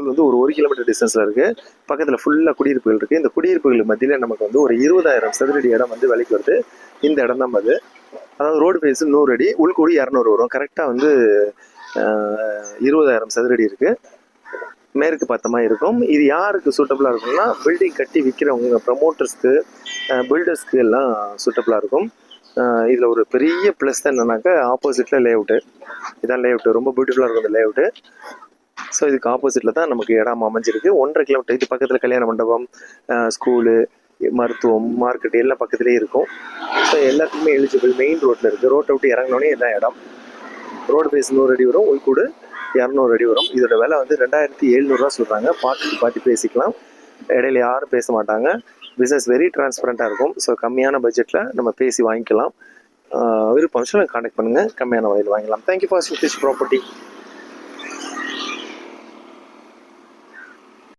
School வந்து ஒரு ஒரு கிலோமீட்டர் டிஸ்டன்ஸில் இருக்குது பக்கத்தில் ஃபுல்லாக குடியிருப்புகள் இருக்குது இந்த குடியிருப்புகள் மத்தியில் நமக்கு வந்து ஒரு இருபதாயிரம் சதுரடி இடம் வந்து விலைக்கு வருது. இந்த இடம் தான் அது. அதாவது ரோடு ஃபேஸ் நூறு அடி உள்கூடி இரநூறு வரும். கரெக்டாக வந்து இருபதாயிரம் சதுரடி இருக்குது மேற்கு பார்த்தமாக இருக்கும். இது யாருக்கு சூட்டபுளாக இருக்கும்னா பில்டிங் கட்டி விற்கிறவங்க ப்ரமோட்டர்ஸ்க்கு பில்டர்ஸ்க்கு எல்லாம் சூட்டபுளாக இருக்கும். இதில் ஒரு பெரிய ப்ளஸ் என்னன்னாக்கா ஆப்போசிட்டில் லே அவுட்டு இதான் லே அவுட்டு ரொம்ப பியூட்டிஃபுல்லாக இருக்கும் இந்த லே அவுட்டு ஸோ இதுக்கு ஆப்போசிட்டில் தான் நமக்கு இடம் அமைஞ்சிருக்கு. ஒன்றரை கிலோமீட்டர் இது பக்கத்தில் கல்யாண மண்டபம் ஸ்கூலு மருத்துவம் மார்க்கெட் எல்லாம் பக்கத்துலேயே இருக்கும். ஸோ எல்லாத்துக்குமே எலிஜிபிள் மெயின் ரோட்டில் இருக்குது ரோட்டை விட்டு இறங்கினோடனே இதான் இடம். ரோடு பேஸ் நூறு அடி வரும் உள்கூடு இரநூறு அடி வரும். இதோட விலை வந்து ரெண்டாயிரத்தி எழுநூறுவா சொல்கிறாங்க பார்த்து பார்த்து பேசிக்கலாம். இடையில யாரும் பேச மாட்டாங்க. பிஸ்னஸ் வெரி டிரான்ஸ்பரண்ட்டாக இருக்கும். ஸோ கம்மியான பட்ஜெட்டில் நம்ம பேசி வாங்கிக்கலாம். ஆஹ் விருப்பம் கான்டாக்ட் பண்ணுங்கள் கம்மியான விலையில் வாங்கிக்கலாம். Thank you for சுத்திஷ் property